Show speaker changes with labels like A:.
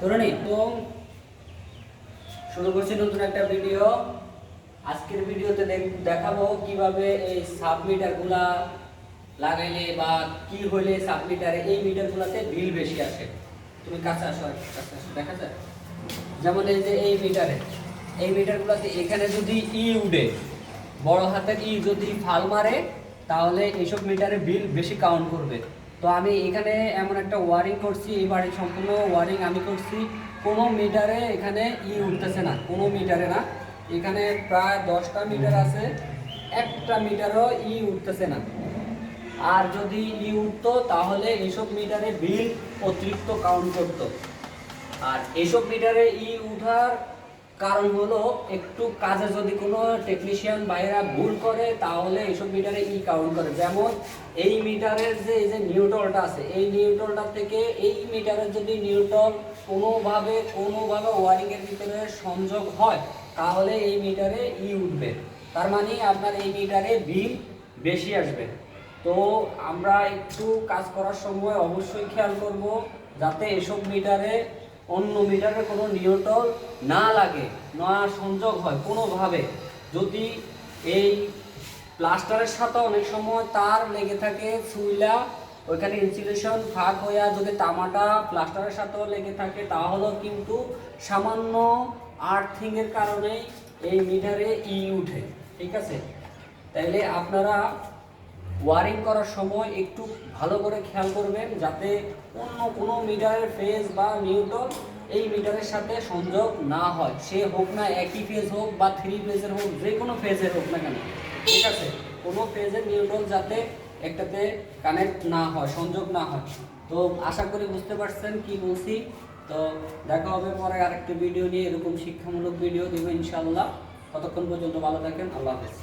A: শুনুনি তো শুরু করছি নতুন একটা ভিডিও। আজকের ভিডিওতে দেখাবো কীভাবে এই সাব মিটারগুলা লাগাইলে বা কি হইলে সাব মিটারে এই মিটারগুলাতে বিল বেশি আসে। তুমি কাছে আসো কাছে আসো, দেখা যায়? যেমন এই যে এই মিটারে। এই মিটারগুলোতে এখানে যদি ই উঠে, বড় হাতের ই যদি ফাল মারে, তাহলে এইসব মিটারে বিল বেশি কাউন্ট করবে। তো আমি এখানে এমন একটা ওয়ারিং করছি, এই বাড়ির সম্পূর্ণ ওয়ারিং আমি করছি। কোনো মিটারে এখানে ই উঠতেছে না, কোনো মিটারে না। এখানে প্রায় দশটা মিটার আছে, একটা মিটারও ই উঠতেছে না। আর যদি ই উঠতো, তাহলে এইসব মিটারে বিল অতিরিক্ত কাউন্ট করতো। আর এইসব মিটারে ই উঠার কারণ হলো, একটু কাজে যদি কোনো টেকনিশিয়ান বাইরা ভুল করে, তাহলে এইসব মিটারে ই কাউন্ট করে। যেমন এই মিটারের যে, এই যে নিউট্রলটা আছে, এই নিউট্রলটা থেকে এই মিটারের যদি নিউট্রল কোনোভাবে কোনোভাবে ওয়ারিংয়ের ভিতরে সংযোগ হয়, তাহলে এই মিটারে ই উঠবে। তার মানে আপনার এই মিটারে বিল বেশি আসবে। তো আমরা একটু কাজ করার সময় অবশ্যই খেয়াল করব, যাতে এসব মিটারে অন্য মিটারে কোনো নিউট্রল না লাগে না সংযোগ হয় কোনোভাবে। যদি এই প্লাস্টারের সাথে অনেক সময় তার লেগে থাকে সুইলা ওইখানে ইনসুলেশন ফাঁক হইয়া যদি তামাটা প্লাস্টারের সাথেও লেগে থাকে, তাহলেও কিন্তু সামান্য আর্থিংয়ের কারণে এই মিটারে ই উঠে। ঠিক আছে? তাইলে আপনারা ওয়ারিং করার সময় একটু ভালো করে খেয়াল করবেন যাতে অন্য কোনো মিটারের ফেজ বা নিউট্রল এই মিটারের সাথে সংযোগ না হয়। সে হোক না একই ফেজ হোক বা থ্রি ফেজের হোক, যে কোনো ফেজের হোক না কেন। ঠিক আছে? কোনো ফেজের নিউট্রল যাতে একটাতে কানেক্ট না হয়, সংযোগ না হয়। তো আশা করি বুঝতে পারছেন কি বলছি। তো দেখা হবে পরে আরেকটা ভিডিও নিয়ে। এরকম শিক্ষামূলক ভিডিও দেবো ইনশাল্লাহ ততক্ষণ পর্যন্ত ভালো থাকেন। আল্লাহ হাফেজ।